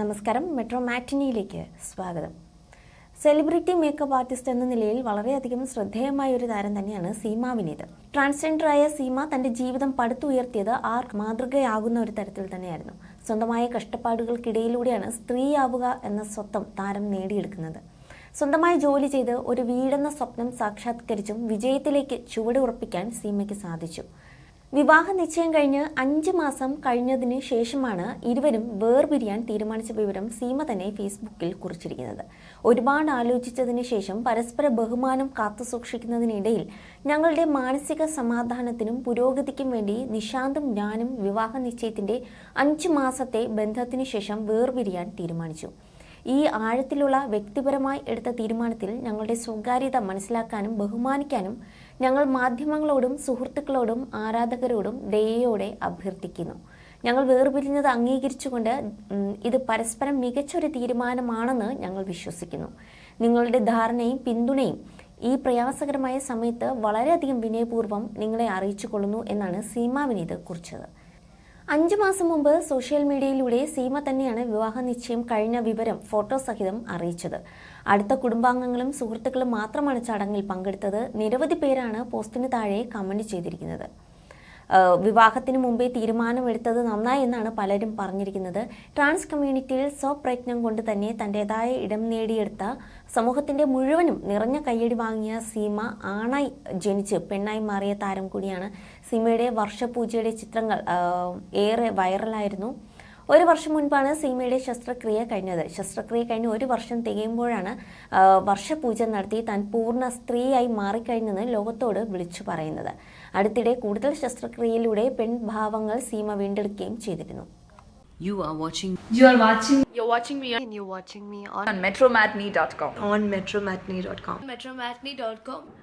നമസ്കാരം. മെട്രോ മാറ്റിനിയിലേക്ക് സ്വാഗതം. Celebrity makeup artist എന്ന നിലയിൽ വളരെയധികം ശ്രദ്ധേയമായ ഒരു താരം തന്നെയാണ് സീമ വിനീത്. ട്രാൻസ്ജെൻഡറായ സീമ തന്റെ ജീവിതം പടുത്തുയർത്തിയത് ആർക്ക് മാതൃകയാകുന്ന ഒരു തരത്തിൽ തന്നെയായിരുന്നു. സ്വന്തമായ കഷ്ടപ്പാടുകൾക്കിടയിലൂടെയാണ് സ്ത്രീയാവുക എന്ന സ്വത്വം താരം നേടിയെടുക്കുന്നത്. സ്വന്തമായി ജോലി ചെയ്ത് ഒരു വീടെന്ന സ്വപ്നം സാക്ഷാത്കരിച്ചും വിജയത്തിലേക്ക് ചുവട് ഉറപ്പിക്കാൻ സീമയ്ക്ക് സാധിച്ചു. വിവാഹ നിശ്ചയം കഴിഞ്ഞ് അഞ്ച് മാസം കഴിഞ്ഞതിന് ശേഷമാണ് ഇരുവരും വേർപിരിയാൻ തീരുമാനിച്ച വിവരം സീമ തന്നെ ഫേസ്ബുക്കിൽ കുറിച്ചിരിക്കുന്നത്. ഒരുപാട് ആലോചിച്ചതിന് ശേഷം പരസ്പര ബഹുമാനം കാത്തുസൂക്ഷിക്കുന്നതിനിടയിൽ ഞങ്ങളുടെ മാനസിക സമാധാനത്തിനും പുരോഗതിക്കും വേണ്ടി നിശാന്തും ഞാനും വിവാഹ നിശ്ചയത്തിന്റെ അഞ്ച് മാസത്തെ ബന്ധത്തിനു ശേഷം വേർപിരിയാൻ തീരുമാനിച്ചു. ഈ ആഴത്തിലുള്ള വ്യക്തിപരമായി എടുത്ത തീരുമാനത്തിൽ ഞങ്ങളുടെ സ്വകാര്യത മനസ്സിലാക്കാനും ബഹുമാനിക്കാനും ഞങ്ങൾ മാധ്യമങ്ങളോടും സുഹൃത്തുക്കളോടും ആരാധകരോടും ദയയോടെ അഭ്യർത്ഥിക്കുന്നു. ഞങ്ങൾ വേർപിരിഞ്ഞത് അംഗീകരിച്ചുകൊണ്ട് ഇത് പരസ്പരം മികച്ചൊരു തീരുമാനമാണെന്ന് ഞങ്ങൾ വിശ്വസിക്കുന്നു. നിങ്ങളുടെ ധാരണയും പിന്തുണയും ഈ പ്രയാസകരമായ സമയത്ത് വളരെയധികം വിനയപൂർവം നിങ്ങളെ അറിയിച്ചു കൊള്ളുന്നു എന്നാണ് സീമാവിനീത് കുറിച്ചത്. അഞ്ചു മാസം മുമ്പ് സോഷ്യൽ മീഡിയയിലൂടെ സീമ തന്നെയാണ് വിവാഹ നിശ്ചയം കഴിഞ്ഞ വിവരം ഫോട്ടോ സഹിതം അറിയിച്ചത്. അടുത്ത കുടുംബാംഗങ്ങളും സുഹൃത്തുക്കളും മാത്രമാണ് ചടങ്ങിൽ പങ്കെടുത്തത്. നിരവധി പേരാണ് പോസ്റ്റിന് താഴെ കമന്റ് ചെയ്തിരിക്കുന്നത്. വിവാഹത്തിന് മുമ്പേ തീരുമാനമെടുത്തത് നന്നായി എന്നാണ് പലരും പറഞ്ഞിരിക്കുന്നത്. ട്രാൻസ് കമ്മ്യൂണിറ്റിയിൽ സ്വപ്രയത്നം കൊണ്ട് തന്നെ തന്റെതായ ഇടം നേടിയെടുത്ത സമൂഹത്തിന്റെ മുഴുവനും നിറഞ്ഞ കയ്യടി വാങ്ങിയ സീമ ആണായി ജനിച്ച് പെണ്ണായി മാറിയ താരം കൂടിയാണ്. സീമയുടെ വർഷപൂജയുടെ ചിത്രങ്ങൾ ഏറെ വൈറലായിരുന്നു. ഒരു വർഷം മുൻപാണ് സീമയുടെ ശസ്ത്രക്രിയ കഴിഞ്ഞത് ശസ്ത്രക്രിയ കഴിഞ്ഞ് ഒരു വർഷം തികയുമ്പോഴാണ് വർഷപൂജ നടത്തി താൻ പൂർണ സ്ത്രീയായി മാറിക്കഴിഞ്ഞെന്ന് ലോകത്തോട് വിളിച്ചു പറയുന്നത് അടുത്തിടെ കൂടുതൽ ശസ്ത്രക്രിയയിലൂടെ പെൺഭാവങ്ങൾ സീമ വീണ്ടെടുക്കുകയും ചെയ്തിരുന്നു You are watching You are watching You're watching me on, and you're watching me on, on metromatney.com. on metromatney.com. metromatney.com.